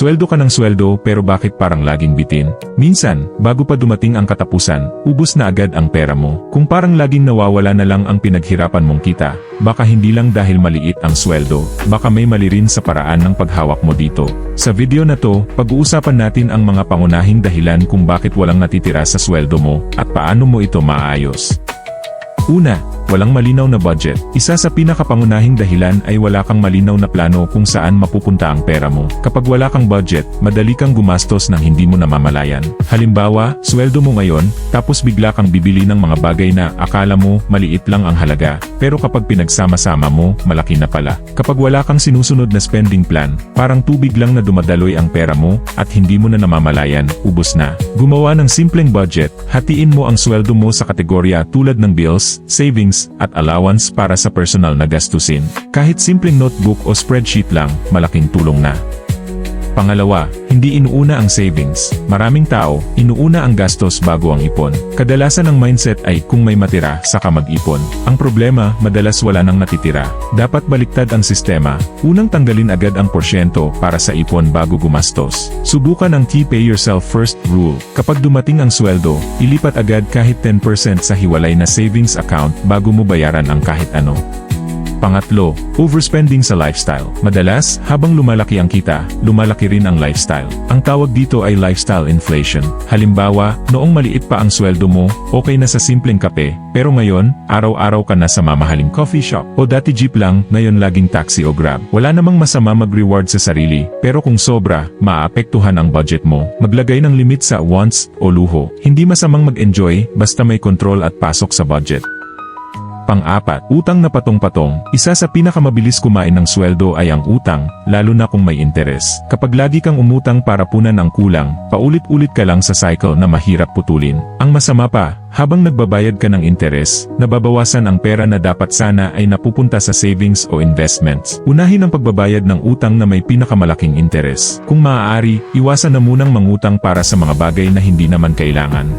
Sweldo ka ng sweldo pero bakit parang laging bitin? Minsan, bago pa dumating ang katapusan, ubos na agad ang pera mo. Kung parang laging nawawala na lang ang pinaghirapan mong kita, baka hindi lang dahil maliit ang sweldo, baka may mali rin sa paraan ng paghawak mo dito. Sa video na to, pag-uusapan natin ang mga pangunahing dahilan kung bakit walang natitira sa sweldo mo at paano mo ito maayos. Una, walang malinaw na budget. Isa sa pinakapangunahing dahilan ay wala kang malinaw na plano kung saan mapupunta ang pera mo. Kapag wala kang budget, madali kang gumastos ng hindi mo namamalayan. Halimbawa, sweldo mo ngayon, tapos bigla kang bibili ng mga bagay na akala mo maliit lang ang halaga, pero kapag pinagsama-sama mo, malaki na pala. Kapag wala kang sinusunod na spending plan, parang tubig lang na dumadaloy ang pera mo at hindi mo na namamalayan, ubos na. Gumawa ng simpleng budget, hatiin mo ang sweldo mo sa kategorya tulad ng bills, savings, at allowance para sa personal na gastusin. Kahit simpleng notebook o spreadsheet lang, malaking tulong na. Pangalawa, hindi inuuna ang savings. Maraming tao, inuuna ang gastos bago ang ipon. Kadalasan ang mindset ay kung may matira, saka mag-ipon. Ang problema, madalas wala nang natitira. Dapat baliktad ang sistema. Unang tanggalin agad ang porsyento para sa ipon bago gumastos. Subukan ang key pay yourself first rule. Kapag dumating ang sweldo, ilipat agad kahit 10% sa hiwalay na savings account bago mo bayaran ang kahit ano. Pangatlo, overspending sa lifestyle. Madalas, habang lumalaki ang kita, lumalaki rin ang lifestyle. Ang tawag dito ay lifestyle inflation. Halimbawa, noong maliit pa ang sweldo mo, okay na sa simpleng kape, pero ngayon, araw-araw ka na sa mamahaling coffee shop. O dati jeep lang, ngayon laging taxi o grab. Wala namang masama mag-reward sa sarili, pero kung sobra, maapektuhan ang budget mo. Maglagay ng limit sa wants o luho. Hindi masamang mag-enjoy, basta may control at pasok sa budget. Pang-apat, utang na patong-patong. Isa sa pinakamabilis kumain ng sweldo ay ang utang, lalo na kung may interes. Kapag lagi kang umutang para punan ang kulang, paulit-ulit ka lang sa cycle na mahirap putulin. Ang masama pa, habang nagbabayad ka ng interes, nababawasan ang pera na dapat sana ay napupunta sa savings o investments. Unahin ang pagbabayad ng utang na may pinakamalaking interes. Kung maaari, iwasan na munang mangutang para sa mga bagay na hindi naman kailangan.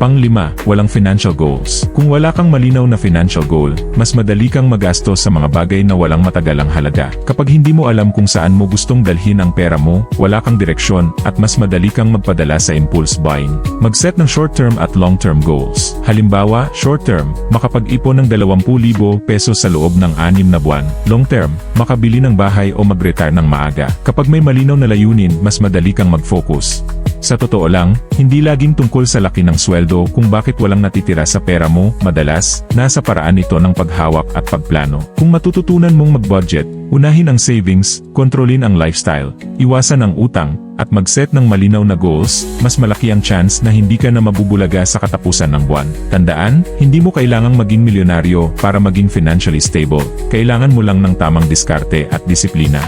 Panglima, walang financial goals. Kung wala kang malinaw na financial goal, mas madali kang magastos sa mga bagay na walang matagalang halaga. Kapag hindi mo alam kung saan mo gustong dalhin ang pera mo, wala kang direksyon, at mas madali kang magpadala sa impulse buying. Mag-set ng short-term at long-term goals. Halimbawa, short-term, makapag-ipon ng 20,000 pesos sa loob ng 6 na buwan. Long-term, makabili ng bahay o mag-retire ng maaga. Kapag may malinaw na layunin, mas madali kang mag-focus. Sa totoo lang, hindi laging tungkol sa laki ng sweldo kung bakit walang natitira sa pera mo, madalas, nasa paraan ito ng paghawak at pagplano. Kung matututunan mong mag-budget, unahin ang savings, kontrolin ang lifestyle, iwasan ang utang, at mag-set ng malinaw na goals, mas malaki ang chance na hindi ka na mabubulaga sa katapusan ng buwan. Tandaan, hindi mo kailangang maging milyonaryo para maging financially stable. Kailangan mo lang ng tamang diskarte at disiplina.